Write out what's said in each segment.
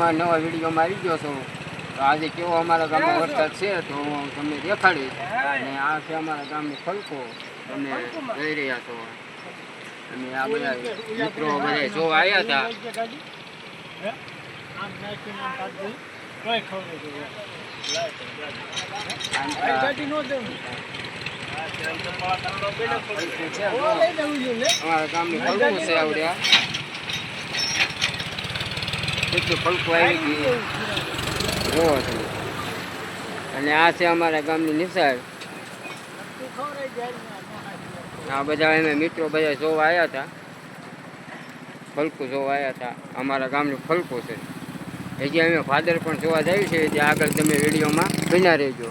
નવા નવા વિડીયોમાં આવી ગયો છો. તો આજે કેવો અમારા ગામમાં વરસાદ છે તો હું તમને દેખાડીશ. અને આ છે અમારા ગામની ફલકો. તમે જોઈ રહ્યા છો. અને આ બધા મિત્રો બધા જોવા આવ્યા હતા. અમારા ગામની ફલકો છે આવડ્યા ફલકો આવી ગયું. જોવો અને આ છે અમારા ગામની નિશાળ આ બધા અમે મિત્રો બધા જોવા આવ્યા હતા. ફલકું જોવા આવ્યા હતા. અમારા ગામનું ફલકું છે. હજી અમે ફાધર પણ જોવા જાય છે જે આગળ તમે વિડીયોમાં બન્યા રહેજો.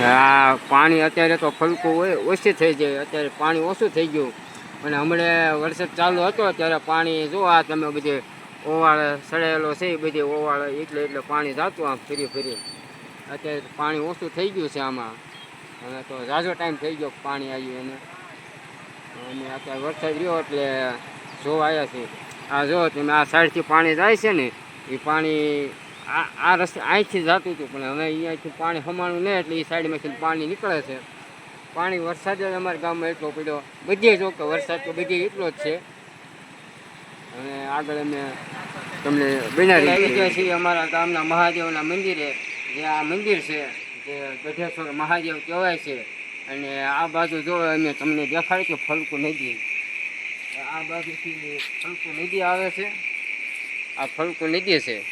હા પાણી અત્યારે તો ફલકું હોય ઓછું થઈ જાય. અત્યારે પાણી ઓછું થઈ ગયું. અને હમણાં વરસાદ ચાલુ હતો ત્યારે પાણી જો આ તમે બધે ઓવાળ સડેલો છે એ બધી ઓવાળ એટલે એટલે પાણી જતું આમ ફરી ફરી. અત્યારે પાણી ઓછું થઈ ગયું છે આમાં. અને તો ઝાઝો ટાઈમ થઈ ગયો પાણી આવ્યું એને. અને અત્યારે વરસાદ રહ્યો એટલે જોવા આવ્યા છે. આ જો તમે આ સાઈડથી પાણી જાય છે ને, એ પાણી આ આ રસ્તે અહીંથી જતું હતું, પણ હવે અહીંયાથી પાણી સમાણું નહીં એટલે એ સાઈડમાંથી પાણી નીકળે છે. પાણી વરસાદ જ અમારા ગામમાં એટલો પડ્યો. બધે જો કે વરસાદ તો બધે એટલો જ છે. અને આગળ અમે તમને બનાવી છીએ અમારા ગામના મહાદેવના મંદિરે જે આ મંદિર છે જે ગઢેશ્વર મહાદેવ કહેવાય છે અને આ બાજુ જો અમે તમને દેખાય કે ફલકુ નદી આ બાજુથી ફલકુ નદી આવે છે. આ ફલકુ નદી છે.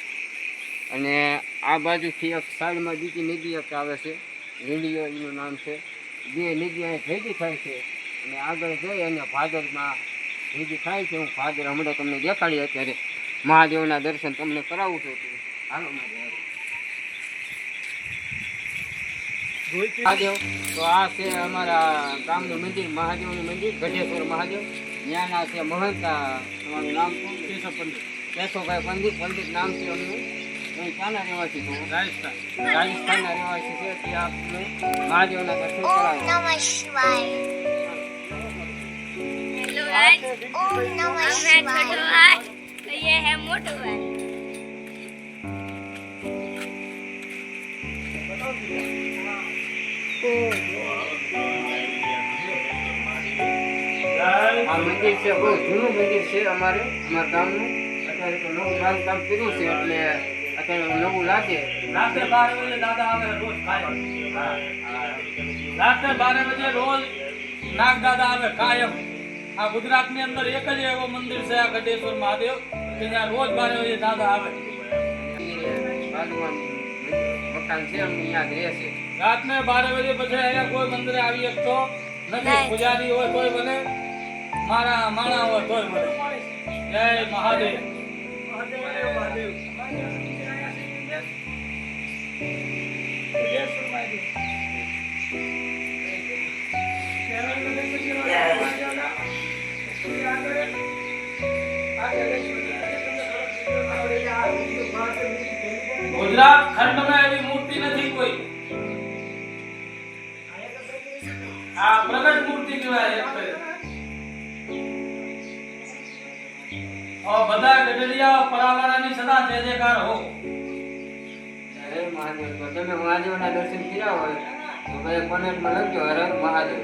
અને આ બાજુથી એક સાઈડમાં બીજી નદી એક આવે છે. લીલીઓ એનું નામ છે. બે નદી અહીં ભેગી થાય છે, અને આગળ જઈ અને ભાદરમાં ભેગી થાય છે, હું ભાદર હમણાં તમને દેખાડી અત્યારે. મહાદેવના દર્શન તમને કરાવું છું. હાલો મહાદેવ, તો આ છે અમારા ગામનું મંદિર, મહાદેવનું મંદિર, ગઢેશ્વર મહાદેવ. ત્યાંના છે મહંતા, તમારું નામ શું? કેશવ પંડિત. કેશવભાઈ પંડિત પંડિત નામ છે એમનું. ક્યાંના રહેવાસી છો રાજસ્થાન રાજસ્થાનના રહેવાસી છે તે આપને મહાદેવના દર્શન કરાવો આ મંદિર છે બહુ જૂનું મંદિર છે અમારે અમારા ગામનું અત્યારે તો નવું બાંધકામ કર્યું છે એટલે નવું લાગે. રાત્રે બાર વાગે દાદા આવે રોજ કાયમ. રાત્રે બાર વાગે રોજ નાગ દાદા આવે કાયમ. આ ગુજરાતની અંદર એક જ એવો મંદિર છે આ ગઢેશ્વર મહાદેવ કે જ્યાં રોજ બાર વાગે દાદા આવે. મકાન છે યાદ રહે છે. રાતને બાર વાગે પછી અહીંયા કોઈ મંદિરે આવી શકતો નથી. પૂજારી હોય તોય બને મારા માણા હોય તોય બને જય મહાદેવ. ગુજરાત ખંડમાં એવી મૂર્તિ નથી કોઈ આ પ્રગટ મૂર્તિ કહેવાય. બધા ગઢડિયા પરાવાળાની સદા જય જયકાર હો હરે મહાદેવ તો. તમે મહાદેવના દર્શન કર્યા હોય, તો ભાઈ કોમેન્ટમાં લખજો, હર મહાદેવ.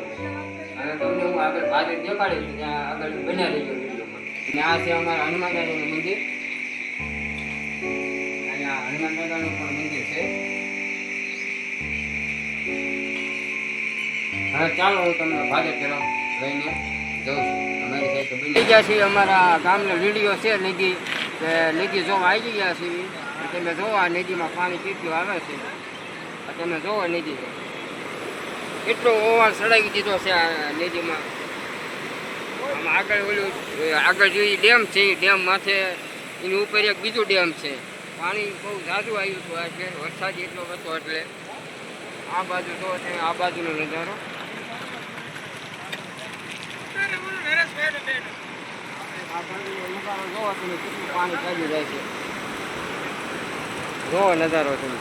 અને તમને હું આગળ ભાગે દેખાડીશ ત્યાં આગળ બન્યા રહીજો અને આ છે અમારા હનુમાન દાદાનું મંદિર. અને આ હનુમાન દાદાનું પણ મંદિર છે. હવે ચાલો, હું તમને ભાગે તરફ લઈને જઉં છું. અમારી સાથે બની ગયા છીએ અમારા ગામનો વીડિયો છે નદી કે જો આવી ગયા છીએ તમે જોવો આ નદીમાં પાણી કેટલું આવે છે. તમે જોવો નદી એટલો ઓવાળ સડાવી દીધો છે આ નદીમાં. આમ આગળ ઓલું આગળ જોઈએ ડેમ છે ડેમ માથે એની ઉપર એક બીજું ડેમ છે. પાણી બહુ ઝાઝું આવ્યું હતું આ છે વરસાદ એટલો હતો એટલે. આ બાજુ તો આ બાજુનો નજારો. આ બાજુનો નજારો જોવો તમે કેટલું પાણી ચાલ્યું જાય છે. જોવો નજારો તમે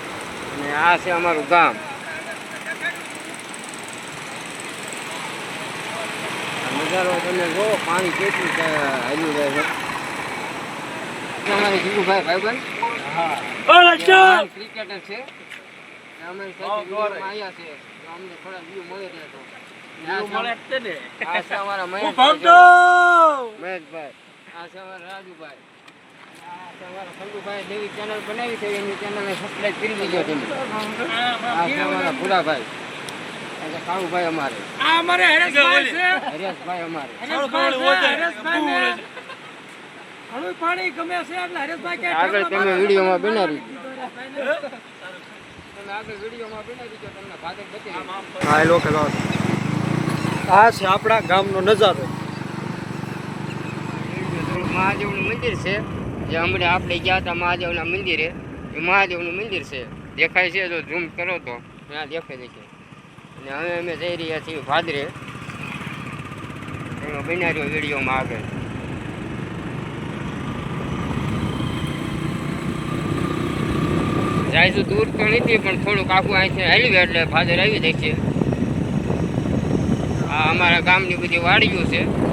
અને આ છે અમારું ગામ. નજારો તમે જોવો પાણી કેટલું હાલ્યું જાય છે. અમારે જીગુભાઈ ભાઈબંધ? ક્રિકેટર છે! અમારી સાથે આવ્યા છે. અમને થોડા વ્યૂ મળે રહે તો મહેશભાઈ. આ છે અમારા રાજુભાઈ. ખંડુભાઈ જેવી આ છે કાળુભાઈ અમારે હરેશભાઈ હરેશભાઈ હળવું પાણી ગમે હરેશભાઈ આપણા ગામનો નજારો. મહાદેવનું મંદિર છે. જે હમણાં આપણે ગયા હતા મહાદેવના મંદિરે, એ મહાદેવનું મંદિર છે. દેખાય છે જો ઝૂમ કરો તો. ત્યાં દેખાય છે. અને હવે અમે જઈ રહ્યા છીએ ભાદરે. એમાં બનાવ્યો વિડીયોમાં આગળ. જાય તો દૂર તો નથી, પણ થોડુંક આખું અહીંથી હાલ્યું એટલે ભાદર આવી જાય છે આ અમારા ગામની બધી વાડીઓ છે.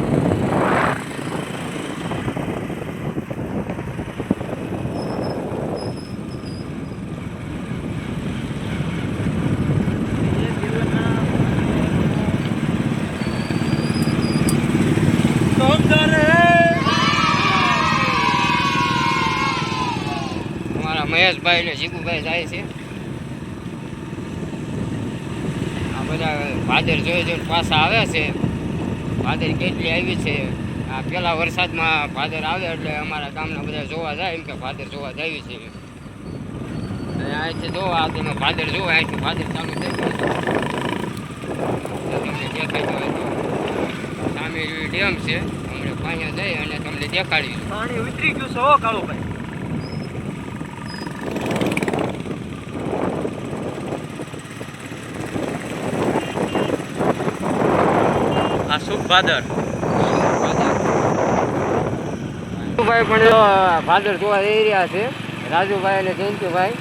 મહેશભાઈ ને જીગુભાઈ જાય છે. આ બધા ભાદર જોઈ જોઈને પાછા આવે છે. ભાદર કેટલી આવી છે. આ પેલા વરસાદમાં ભાદર આવે એટલે અમારા ગામના બધા જોવા જાય એમ કે ભાદર જોવા જાય છે. અહીંથી જોવા તમે ભાદર જોવા અહીંથી ભાદર ચાલુ થઈ ગયો તમને દેખાય હોય તો સામે ડેમ છે. હમણાં પાણી જઈ અને તમને દેખાડીશું. પાણી ઉતરી ગયું છે કાળુભાઈ. સુખ ભાદર રાજુભાઈ પણ ભાદર જોવા જઈ રહ્યા છે. રાજુભાઈ અને જયંતિભાઈ.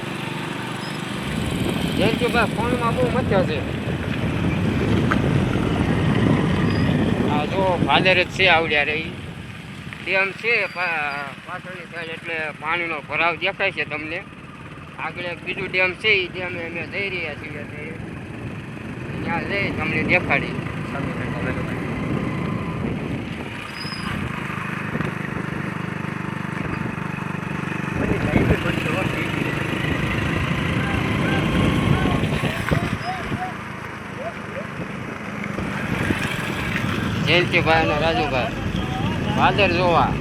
જયંતિભાઈ ફોનમાં બહુ મચ્યો છે. હા જો ભાદર જ છે આવડ્યા રહી. ડેમ છે પાછળની સાઈડ એટલે પાણીનો ભરાવ દેખાય છે તમને. આગળ એક બીજું ડેમ છે એ ડેમ અમે જઈ રહ્યા છીએ. ત્યાં જઈ તમને દેખાડી જયંતિભાઈ અને રાજુભાઈ. વાદર જોવા.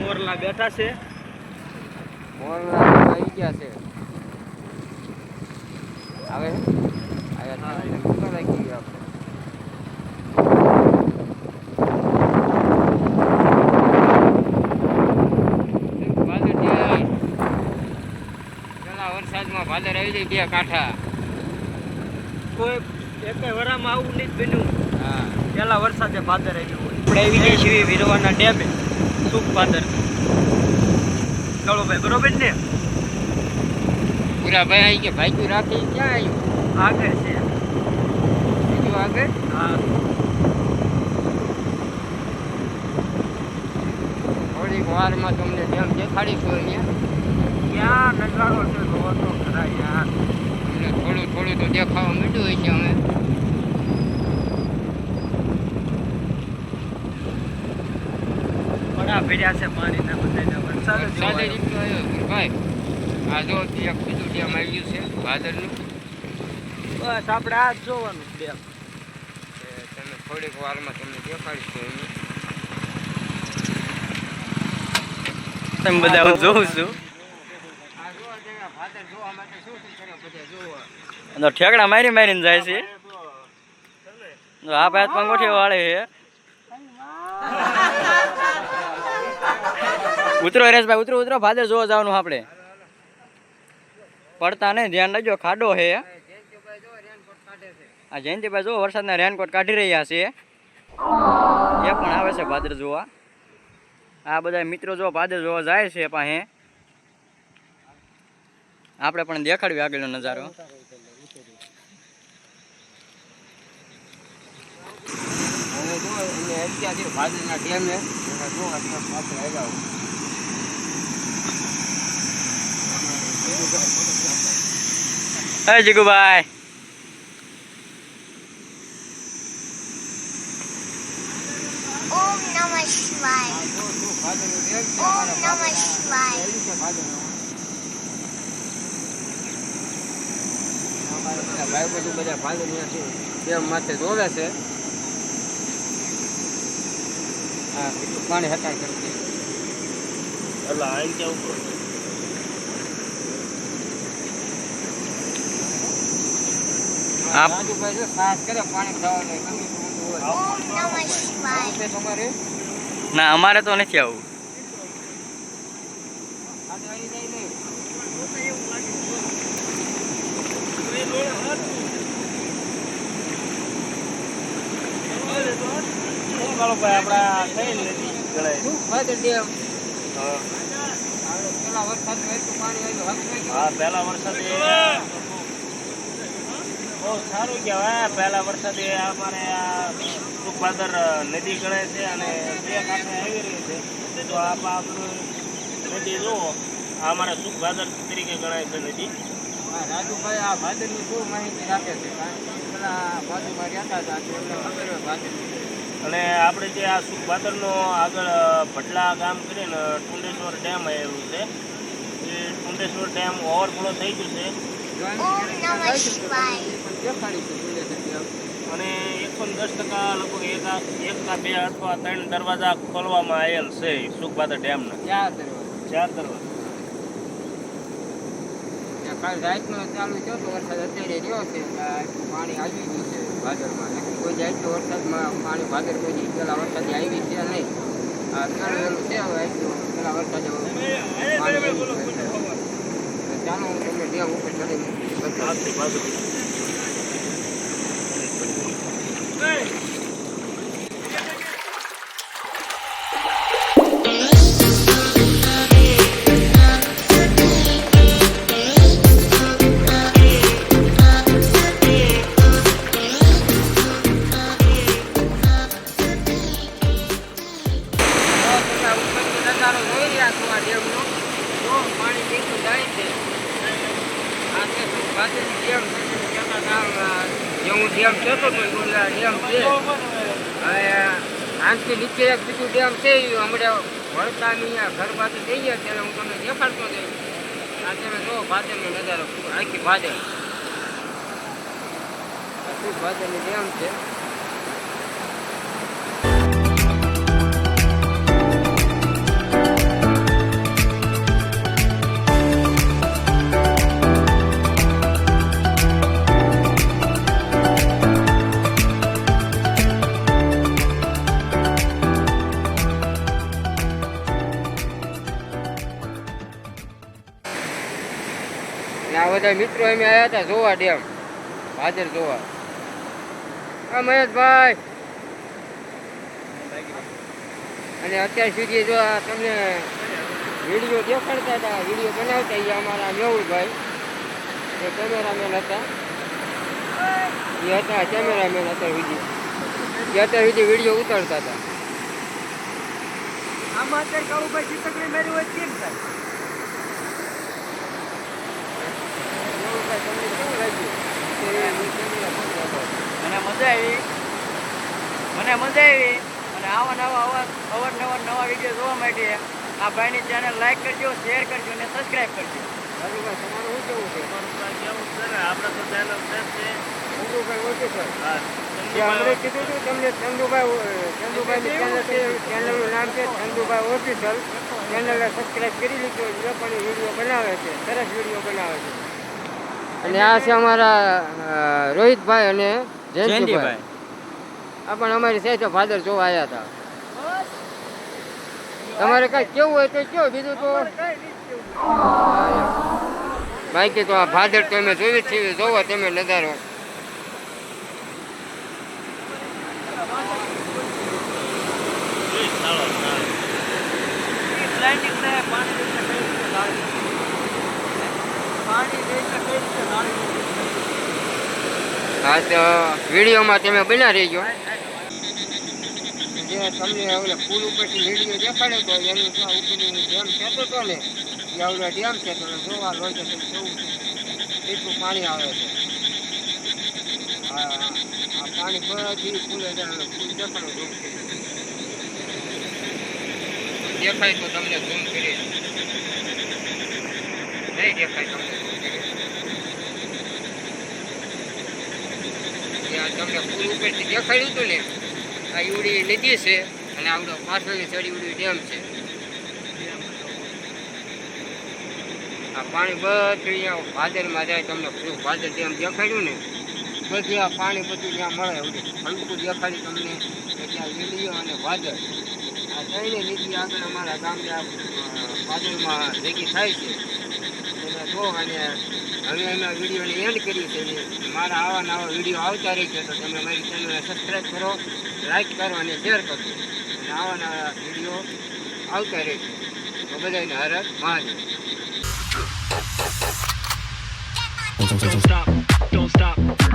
મોરલા બેઠા છે. મોરલા આવી ગયા છે. આવે આયા છે ભૂકા લાગી ગઈ આપણે ભાદર ડેમ. પેલા વરસાદમાં ભાદર આવી જાય બે કાંઠા. કોઈ એક વરામાં આવું નહીં બન્યું. હા. પહેલા વરસાદે ભાદર આવ્યું હોય. આપણે આવી જઈએ છીએ વીરવાના ડેમે. સુખ ભાદર ભાઈ બરોબર ને? પૂરા ભાઈ આવી ગયા ભાઈ રાખી ક્યાં આવ્યું આગળ છે. બીજું આગળ? હા. થોડીક વારમાં તમને ડેમ દેખાડીશું અહીંયા. ક્યાં નજારો છે જોવો તો ખરા યાર. તમને થોડું થોડું તો દેખાવા માંડ્યું હોય છે અમે બડા ભેર્યા છે પાણીના બધાના વરસાદ જ સાદે જોવાયો. આવ્યો ભાઈ આ જો એક બીજું ડેમ આવ્યું છે ભાદરનું બસ આપણે આ જ જોવાનું ડેમ. તમે થોડીક વારમાં તમને દેખાડીશું એનું. તમે બધા હું જોઉં છું આ જો તમે ભાદર જોવા માટે શું શું કરે બધા જોવા તો ઠેકડા મારી મારીને જાય છે. આ ભાઈ પંગોઠી વાળે છે? ઉતરો હરેશભાઈ ઉતરો ઉતરો. ભાદર જોવા જવાનું આપણે. પડતા નહીં ધ્યાન રાખજો ખાડો છે. આ જયંતિભાઈ જો વરસાદના રેનકોટ કાઢી રહ્યા છે. એ પણ આવે છે ભાદર જોવા. આ બધા મિત્રો જો ભાદર જોવા જાય છે પાસે આપણે પણ દેખાડ્યું આગળનો નજારો. હે જીગુભાઈ ઓમ નમઃ શિવાય ઓમ નમઃ શિવાય. બધા ભાઈ બધું બધા છે. ડેમ માથે જોવે છે. હા કેટલું પાણી હતા કરતી આપ- રાજુભાઈ જો સાસ કરે પાણી ખાવાનું ના અમારે તો નથી આવું આજે આવી જાય નહીં શું ભાદર ડેમ આપણે પેલા વરસાદે બહુ સારું કહેવાય પહેલા એ અમારે આ સુખભાદર નદી ગણાય છે અને બે કાંઠે આવી રહી છે તો આપ આપણું નદી જુઓ આ સુખભાદર તરીકે ગણાય છે નદી. રાજુભાઈ આ ભાદરની શું માહિતી રાખે છે? કારણ કે પેલા બાજુમાં રહેતા હતા એમને ખબર હોય ભાદરની અને આપણે જે આ સુખભાદરનો આગળ ભટલા ગામ કરીને ટુંડેશ્વર ડેમ આવેલું છે એ ટુંડેશ્વર ડેમ ઓવરફ્લો થઈ ગયું છે. અને એકસો દસ ટકા લગભગ એક એક કા બે અથવા ત્રણ દરવાજા ખોલવામાં આવેલ છે સુખભાદર ડેમના. ક્યાં દરવાજા. ચાર દરવાજા. કાલ રાતનો ચાલુ થયો તો વરસાદ અત્યારે રહ્યો છે પાણી આવી ગયું છે ભાદરમાં. નક્કી કોઈ તો વરસાદમાં પાણી ભાદર કોઈ પેલા વરસાદ આવી છે નહીં. અત્યારે છે હવે પેલા વરસાદ ચાલો, હું તમને ડેમ ઉપર ચડી જે હું હતો નીચે એક બીજું ડેમ છે હમણાં વળતા ઘર ઘર થઈ ગયા ત્યારે હું તમને દેખાડતો જઈશ આ તમે જો ભાદરનો નજારો આખી ભાદર આખી ભાદરની ડેમ છે. બધા મિત્રો અમે આવ્યા હતા જોવા ડેમ. હાજર જોવા. હા મહેશભાઈ. અને અત્યાર સુધી જો આ તમને વીડિયો દેખાડતા હતા, વીડિયો બનાવતા એ અમારા મેહુલભાઈ. એ કેમેરામેન હતા. એ હતા કેમેરામેન હતા સુધી. એ અત્યાર સુધી વીડિયો ઉતારતા હતા. આમાં અત્યારે કાળુભાઈ ચિત્તકડી મેળવ્યું કેમ થાય મેહુલભાઈ મને મજા આવી. મને મજા આવી. અને આવા નવા અવાજ અવારનવાર નવા વીડિયો જોવા માટે આ ભાઈની ચેનલ લાઈક કરજો શેર કરજો અને સબસ્ક્રાઈબ કરજો. રાજુભાઈ તમારું છે છે તો ચેનલ છે. ચંદુભાઈ ઓછું સર કીધું હતું તમને ચંદુભાઈ ચંદુભાઈની ચેનલ ચેનલનું નામ છે ચંદુભાઈ ઓફિશિયલ ચેનલને સબસ્ક્રાઈબ કરી લીધો એ પણ વીડિયો બનાવે છે સરસ વીડિયો બનાવે છે અને આ છે અમારા રોહિતભાઈ અને જયંતિભાઈ. આ પણ અમારી સાથે ફાધર જોવા આવ્યા હતા. તમારે કઈ કેવું હોય તો કયો બીજું તો? બાકી તો આ ફાધર તો અમે જોઈ જ છીએ જોવો તમે નજારો પાણી હા તો વિડીયોમાં તમે બના રહીજો. જે તમને ઓલા પુલ ઉપરથી વીડિયો દેખાડે તો એનું ત્યાં ઉપરની ડેમ કહેતો હતો ને એ આવડે ડેમ છે તો જોવા લોહી જશે એટલું પાણી આવે છે. આ આ પાણી બધી ફૂલ પુલ દેખાડો કરી દેખાય તો તમને ઝૂમ કરી. નહીં તમને પુલ ઉપરથી દેખાડ્યું હતું ને આ ઈવડી નદી છે અને આવડો પાછળની ચડી ઉડી ડેમ છે આ પાણી બધું અહીંયા ભાદરમાં જાય તમને પૂરું ભાદર ડેમ દેખાડ્યું ને બધી આ પાણી બધું ત્યાં મળે એવું હલકું દેખાડ્યું તમને ત્યાં લીલીઓ અને ભાદર આ ત્રણેય નીતિ આગળ અમારા ગામને ભાદરમાં ભેગી થાય છે. તમે અને હવે અમે વિડીયોને એન્ડ કર્યું છે મારા આવા નવા વીડિયો આવતા રહે છે તો તમે મારી ચેનલને સબસ્ક્રાઈબ કરો લાઈક કરો અને શેર કરો. અને નવા વીડિયો આવતા રહે છે. તો બધાને હર Mahadev. Don't stop, don't stop.